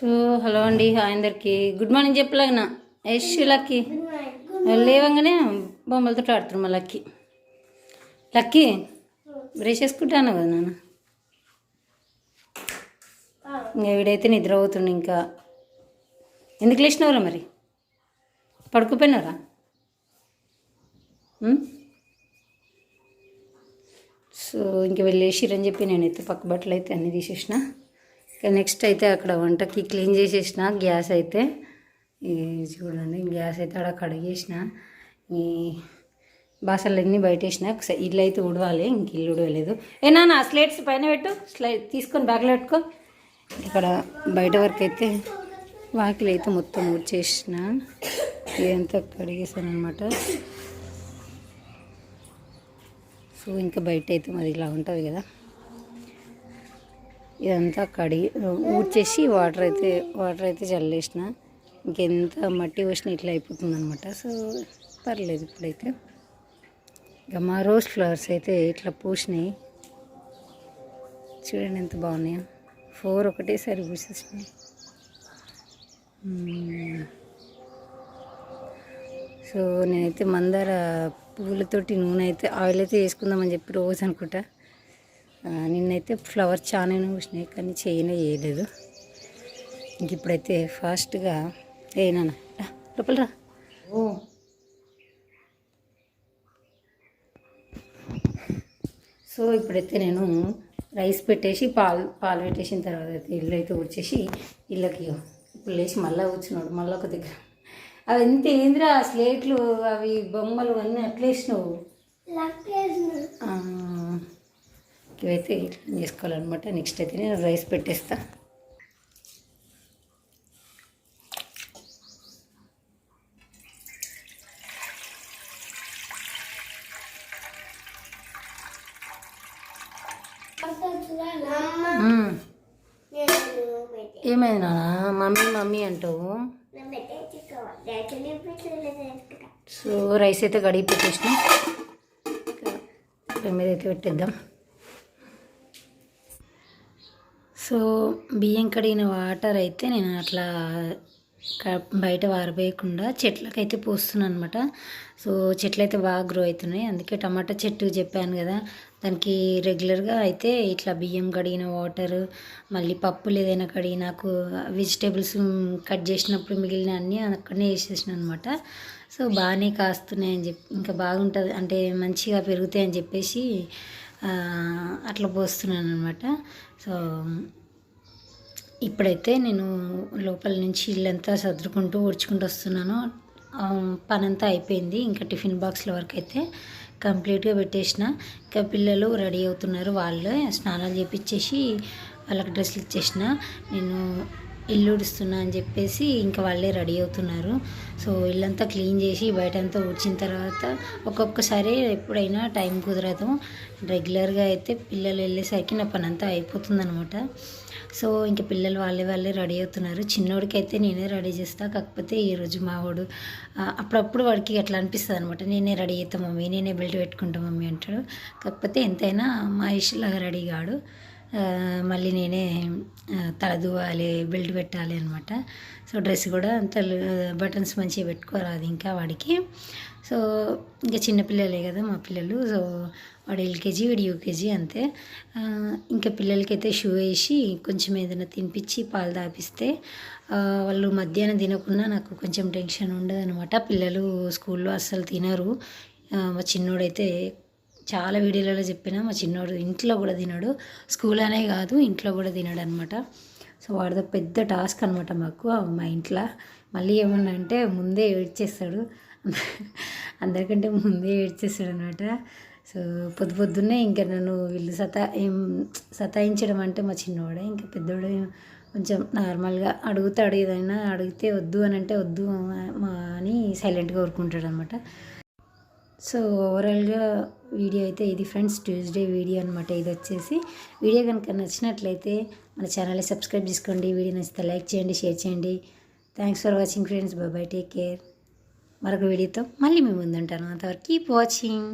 So hello అండి hi అందరికి. Good morning చెప్పలాగనా? యష్ లక్కీ? లేవంగానే బొమ్మలతో ఆడుతున్నాం మా లక్కీ. లక్కీ బ్రష్ వేసుకుంటాను కదా నాన్న? ఇంకా వీడైతే నిద్ర అవుతుండే ఇంకా. ఎందుకు లేచినవరా మరి? పడుకుపోయినారా సో ఇంక వెళ్ళేసిరని చెప్పి నేనైతే పక్క బట్టలు అయితే అన్నీ తీసేసిన. ఇక నెక్స్ట్ అయితే అక్కడ వంటకి క్లీన్ చేసేసిన గ్యాస్ అయితే. చూడండి గ్యాస్ అయితే అక్కడ కడిగేసిన. ఈ బాసలన్నీ బయటేసిన. ఒకసారి ఇల్లు అయితే ఉడవాలి ఇంక ఇల్లు ఉడవలేదు ఏ నాన్న స్లేట్స్ పైన పెట్టు. స్లై తీసుకొని బ్యాగ్లో పెట్టుకో. ఇక్కడ బయట వరకు అయితే వాకిలి అయితే మొత్తం ఊడ్చేసిన. ఇదంతా కడిగేసాను అనమాట సో ఇంకా బయట అయితే మరి ఇలా ఉంటుంది కదా. ఇదంతా కడిగి ఊడ్చేసి వాటర్ అయితే వాటర్ అయితే చల్లేసిన. ఇంకెంత మట్టి పోసినా ఇట్లా అయిపోతుంది అనమాట సో పర్లేదు ఇప్పుడైతే. ఇక మా రోజ్ ఫ్లవర్స్ అయితే ఇట్లా పూసినాయి. చూడండి ఎంత బాగున్నాయో. ఫోర్ ఒకటేసారి పూసేసినాయి. సో నేనైతే మందార పువ్వులతోటి నూనె అయితే ఆయిల్ అయితే వేసుకుందామని చెప్పి రోజు అనుకుంటా. నిన్నైతే ఫ్లవర్ చాలా పూసినాయి కానీ చేయనే చేయలేదు. ఇంక ఇప్పుడైతే ఫాస్ట్గా ఏ నాన్న రా, లోపల రా. ఓ. సో ఇప్పుడైతే నేను రైస్ పెట్టేసి పాలు పాలు పెట్టేసిన తర్వాత అయితే ఇల్లు అయితే ఊడ్చేసి ఇళ్ళకి ఇప్పుడు లేచి మళ్ళీ కూర్చున్నాడు మళ్ళీ ఒక దగ్గర. అవి ఎంత ఏందిరా స్లేట్లు అవి బొమ్మలు అన్నీ అట్లా వేసినావు ఆ, ఇవైతే ఇట్లా చేసుకోవాలన్నమాట. నెక్స్ట్ అయితే నేను రైస్ పెట్టేస్తా. మ్మ్. ఏమైంది నాన్న? మమ్మీ మమ్మీ అంటావు? సో రైస్ అయితే కడిగి పెట్టేసిన. పొయ్యి మీద అయితే పెట్టేద్దాం. సో బియ్యం కడిగిన వాటర్ అయితే నేను అట్లా క- బయట వారబోయకుండా చెట్లకైతే పోస్తున్నాను అనమాట సో చెట్లు అయితే బాగా గ్రో అవుతున్నాయి అందుకే టమాటా చెట్టు చెప్పాను కదా దానికి రెగ్యులర్గా అయితే ఇట్లా బియ్యం కడిగిన వాటర్ మళ్ళీ పప్పులు ఏదైనా కడిగి నాకు వెజిటేబుల్స్ కట్ చేసినప్పుడు మిగిలిన అన్నీ అక్కడనే వేసేసిన అనమాట సో బాగానే కాస్తున్నాయి అని చెప్పి ఇంకా బాగుంటుంది అంటే మంచిగా పెరుగుతాయి అని చెప్పేసి అట్లా పోస్తున్నాను అనమాట సో ఇప్పుడైతే నేను లోపల నుంచి ఇల్లంతా సర్దుకుంటూ ఊడ్చుకుంటూ వస్తున్నాను. పనంతా అయిపోయింది. ఇంకా టిఫిన్ బాక్స్ల వరకు అయితే కంప్లీట్గా పెట్టేసిన. ఇంకా పిల్లలు రెడీ అవుతున్నారు వాళ్ళే. స్నానాలు చేపించేసి వాళ్ళకి డ్రెస్సులు ఇచ్చేసిన. నేను ఇల్లు ఉడుస్తున్నా అని చెప్పేసి ఇంకా వాళ్ళే రెడీ అవుతున్నారు. సో ఇల్లంతా క్లీన్ చేసి బయటంతా ఊడ్చిన తర్వాత ఒక్కొక్కసారి ఎప్పుడైనా టైం కుదరదు. రెగ్యులర్గా అయితే పిల్లలు వెళ్ళేసరికి నా పని అంతా అయిపోతుందనమాట సో ఇంకా పిల్లలు వాళ్ళే వాళ్ళే రెడీ అవుతున్నారు. చిన్నోడికి అయితే నేనే రెడీ చేస్తా కాకపోతే ఈరోజు మావాడు అప్పుడప్పుడు వాడికి అట్లా అనిపిస్తుంది అనమాట నేనే రెడీ అవుతా మమ్మీ నేనే బెల్ట్ పెట్టుకుంటా మమ్మీ అంటాడు. కాకపోతే ఎంతైనా మా ఇష్టలాగా రెడీ కాడు. మళ్ళీ నేనే ఆ, బెల్ట్ పెట్టాలి అనమాట సో డ్రెస్ కూడా అంత బటన్స్ మంచిగా పెట్టుకోరాదు ఇంకా వాడికి. సో ఇంకా చిన్నపిల్లలే కదా మా పిల్లలు. సో వాడు ఎల్కేజీ వాడు యూకేజీ అంతే. ఇంకా పిల్లలకైతే షూ వేసి కొంచెం ఏదైనా తినిపించి పాలు తాపిస్తే వాళ్ళు మధ్యాహ్నం తినకుండా నాకు కొంచెం టెన్షన్ ఉండదు అనమాట పిల్లలు స్కూల్లో అస్సలు తినరు. మా చిన్నోడైతే చాలా వీడియోలలో చెప్పిన మా చిన్నోడు ఇంట్లో కూడా తినడు. స్కూల్ అనే కాదు ఇంట్లో కూడా తినడు అనమాట సో వాడితో పెద్ద టాస్క్ అనమాట మాకు మా ఇంట్లో. మళ్ళీ ఏమన్నా అంటే ముందే ఏడ్చేస్తాడు. అందరికంటే ముందే ఏడ్చేస్తాడు అనమాట సో పొద్దు పొద్దున్నే ఇంకా నన్ను వీళ్ళు సతా ఏం సతాయించడం అంటే మా చిన్నవాడే ఇంకా పెద్దోడు కొంచెం నార్మల్గా అడుగుతాడు ఏదైనా అడిగితే వద్దు అని అంటే వద్దు మా అని సైలెంట్గా ఊరుకుంటాడు అనమాట సో ఓవరాల్గా వీడియో అయితే ఇది ఫ్రెండ్స్ ట్యూస్డే వీడియో అనమాట ఇది వచ్చేసి వీడియో కనుక నచ్చినట్లయితే మన ఛానల్ని సబ్స్క్రైబ్ చేసుకోండి. వీడియో నచ్చితే లైక్ చేయండి షేర్ చేయండి. Thanks for watching friends bye take care మరొక వీడియోతో మళ్ళీ మేము ముందుంటాను. అంతవరకు కీప్ వాచింగ్